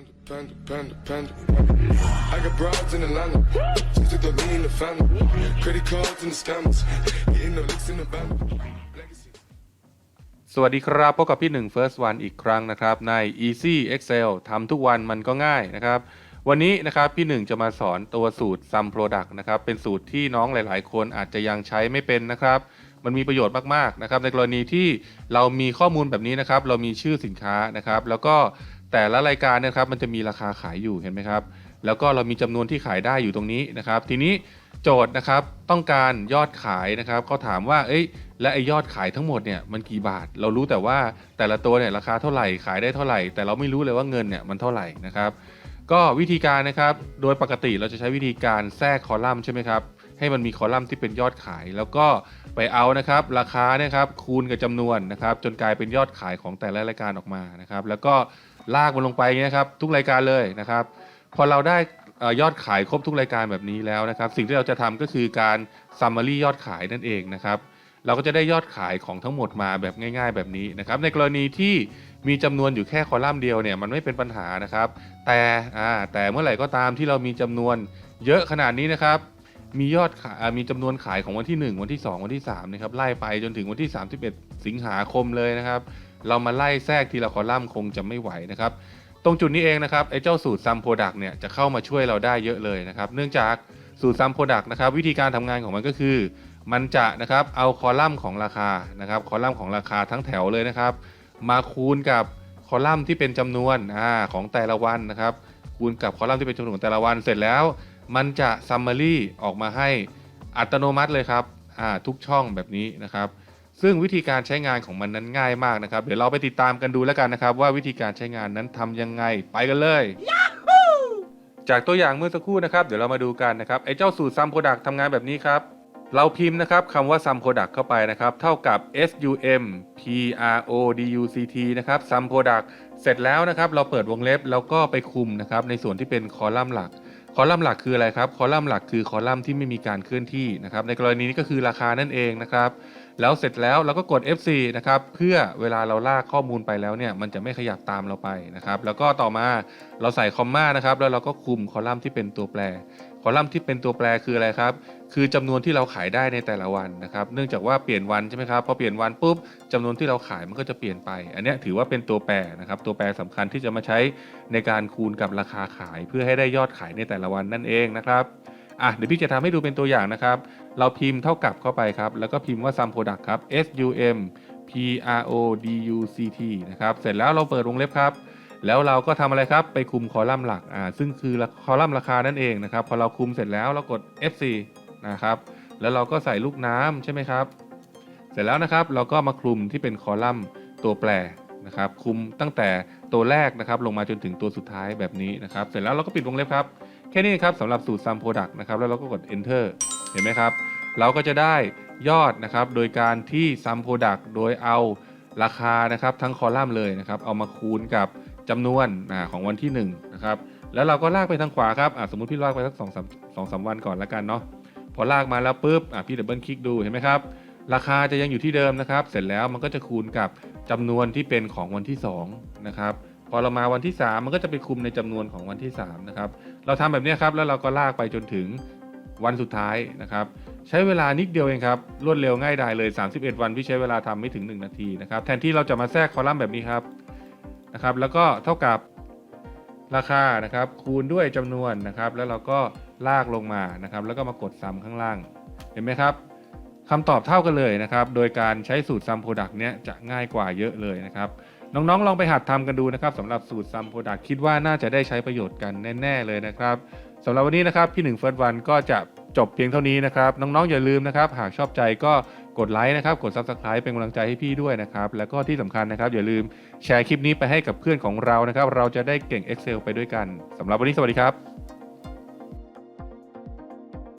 Panda, panda, panda. I got broads in Atlanta. Just took the lean in the family. Credit cards and the scammers. Hitting the licks in the band. สวัสดีครับ พบกับพี่หนึ่ง First One อีกครั้งนะครับ ใน Easy Excel ทำทุกวันมันก็ง่ายนะครับ วันนี้นะครับพี่หนึ่งจะมาสอนตัวสูตร Sum Product นะครับ เป็นสูตรที่น้องหลายๆ คนอาจจะยังใช้ไม่เป็นนะครับ มันมีประโยชน์มาก ๆ นะครับ ในกรณีที่เรามีข้อมูลแบบนี้นะครับ เรามีชื่อสินค้านะครับ แล้วก็ แต่ละรายการเนยครับมันจะมีราคาขายอยู่เห็นไหมครับ แล้วก็เรามีจำนวนที่ขายได้อยู่ตรงนี้นะครับ ทีนี้โจทย์นะครับต้องการยอดขายนะครับเขาถามว่าเอ้ยและไอยอดขายทั้งหมดเนี่ยมันกี่บาท เรารู้แต่ว่าแต่ละตัวเนี่ยราคาเท่าไหร่ขายได้เท่าไหร่ แต่เราไม่รู้เลยว่าเงินเนี่ยมันเท่าไหร่นะครับ ก็วิธีการนะครับโดยปกติเราจะใช้วิธีการแทรกคอลัมน์ใช่ไหมครับให้มันมีคอลัมน์ที่เป็นยอดขาย แล้วก็ไปเอานะครับราคาเนี่ยครับคูณกับจำนวนนะครับจนกลายเป็นยอดขายของแต่ละรายการออกมานะครับ แล้วก็ ลากมันลงไปเงี้ยครับทุกรายการเลยนะครับ พอเราได้ยอดขายครบทุกรายการแบบนี้แล้วนะครับ สิ่งที่เราจะทำก็คือการ summary ยอดขายนั่นเองนะครับ เราก็จะได้ยอดขายของทั้งหมดมาแบบง่าย ๆ แบบนี้นะครับ ในกรณีที่มีจำนวนอยู่แค่คอลัมน์เดียวเนี่ยมันไม่เป็นปัญหานะครับ แต่แต่เมื่อไหร่ก็ตามที่เรามีจำนวนเยอะขนาดนี้นะครับมียอดขายอ่ามีจำนวนขายของวันที่ 1 วันที่ 2 วันที่3นะครับไล่ไปจนถึงวันที่ 31 สิงหาคมเลยนะครับ เรามาไล่แทรกทีละคอลัมน์คงจะไม่ไหวนะครับ ตรงจุดนี้เองนะครับไอ้เจ้าสูตรซัมโปรดักเนี่ยจะเข้ามาช่วยเราได้เยอะเลยนะครับ เนื่องจากสูตรซัมโปรดักนะครับวิธีการทำงานของมันก็คือ มันจะนะครับเอาคอลัมน์ของราคานะครับคอลัมน์ของราคาทั้งแถวเลยนะครับ มาคูณกับคอลัมน์ที่เป็นจำนวนอาของแต่ละวันนะครับ คูณกับคอลัมน์ที่เป็นจำนวนของแต่ละวันเสร็จแล้ว มันจะซัมมารีออกมาให้อัตโนมัติเลยครับอ่าทุกช่องแบบนี้นะครับ ซึ่งวิธีการใช้งานของมันนั้นง่ายมากนะครับ เดี๋ยวเราไปติดตามกันดูแล้วกันนะครับ ว่าวิธีการใช้งานนั้นทำยังไงไปกันเลย จากตัวอย่างเมื่อสักครู่นะครับ เดี๋ยวเรามาดูกันนะครับไอ้เจ้าสูตร sum product ทำงานแบบนี้ครับ เราพิมพ์นะครับคำว่า sum product เข้าไปนะครับ เท่ากับ sum product นะครับ sum product เสร็จแล้วนะครับ เราเปิดวงเล็บแล้วก็ไปคุมนะครับในส่วนที่เป็นคอลัมน์หลักคอลัมน์หลักคืออะไรครับ คอลัมน์หลักคือคอลัมน์ที่ไม่มีการเคลื่อนที่นะครับ ในกรณีนี้ก็คือราคานั่นเองนะครับ แล้วเสร็จแล้วเราก็กด F4 นะครับเพื่อเวลาเราลากข้อมูลไปแล้วเนี่ยมันจะไม่ขยับตามเราไปนะครับ แล้วก็ต่อมาเราใส่คอมมานะครับแล้วเราก็คุมคอลัมน์ที่เป็นตัวแปร คอลัมน์ที่เป็นตัวแปรคืออะไรครับ คือจำนวนที่เราขายได้ในแต่ละวันนะครับ เนื่องจากว่าเปลี่ยนวันใช่ไหมครับพอเปลี่ยนวันปุ๊บจำนวนที่เราขายมันก็จะเปลี่ยนไป อันนี้ถือว่าเป็นตัวแปรนะครับ ตัวแปรสำคัญที่จะมาใช้ในการคูณกับราคาขาย เพื่อให้ได้ยอดขายในแต่ละวันนั่นเองนะครับอะเดี๋ยวพี่จะทำให้ดูเป็นตัวอย่างนะครับ เราพิมพ์เท่ากับเข้าไปครับ แล้วก็พิมพ์ว่า sum product ครับ s u m p r o d u c t นะครับ เสร็จแล้วเราเปิดวงเล็บครับ แล้วเราก็ทำอะไรครับ ไปคุมคอลัมน์หลัก อ่า ซึ่งคือคอลัมน์ราคานั่นเองนะครับ พอเราคุมเสร็จแล้วเรากด F4 นะครับ แล้วเราก็ใส่ลูกน้ำใช่ไหมครับ เสร็จแล้วนะครับ เราก็มาคลุมที่เป็นคอลัมน์ตัวแปรนะครับ คุมตั้งแต่ตัวแรกนะครับ ลงมาจนถึงตัวสุดท้ายแบบนี้นะครับ เสร็จแล้วเราก็ปิดวงเล็บครับ แค่นี้ครับสำหรับสูตร sum product นะครับ แล้วเราก็กด enter เห็นไหมครับ เราก็จะได้ยอดนะครับ โดยการที่ sum product โดยเอาราคานะครับทั้งคอลัมน์เลยนะครับ เอามาคูณกับจำนวนของวันที่1นะครับ แล้วเราก็ลากไปทางขวาครับสมมติพี่ลากไปสักสองสามสองสาวันก่อนแล้วกันเนาะ พอลากมาแล้วปุ๊บพี่ดับเบิลคลิกดูเห็นไหมครับ ราคาจะยังอยู่ที่เดิมนะครับ เสร็จแล้วมันก็จะคูณกับจำนวนที่เป็นของวันที่2นะครับพอเรามาวันที่ 3 มันก็จะไปคุมในจำนวนของวันที่3นะครับ เราทำแบบนี้ครับ แล้วเราก็ลากไปจนถึง วันสุดท้ายนะครับ ใช้เวลานิดเดียวเองครับ รวดเร็วง่ายดายเลย 31 วันพี่ใช้เวลาทำไม่ถึง 1 นาทีนะครับ แทนที่เราจะมาแทรกคอลัมน์แบบนี้ครับนะครับ แล้วก็เท่ากับราคานะครับ คูณด้วยจำนวนนะครับ แล้วเราก็ลากลงมานะครับ แล้วก็มากดซ้ำข้างล่าง เห็นไหมครับคำตอบเท่ากันเลยนะครับ โดยการใช้สูตร sum product เนี้ยจะง่ายกว่าเยอะเลยนะครับ น้องๆ ลองไปหัดทำกันดูนะครับสำหรับสูตร sum product คิดว่าน่าจะได้ใช้ประโยชน์กันแน่ ๆ เลยนะครับสำหรับวันนี้นะครับพี่หนึ่งเฟิร์สวันก็จะ จบเพียงเท่านี้นะครับ น้องๆอย่าลืมนะครับ หากชอบใจก็กดไลค์นะครับ กด subscribe เป็นกำลังใจให้พี่ด้วยนะครับ แล้วก็ที่สำคัญนะครับ อย่าลืมแชร์คลิปนี้ไปให้กับเพื่อนของเรานะครับ เราจะได้เก่ง Excel ไปด้วยกันสำหรับวันนี้สวัสดีครับ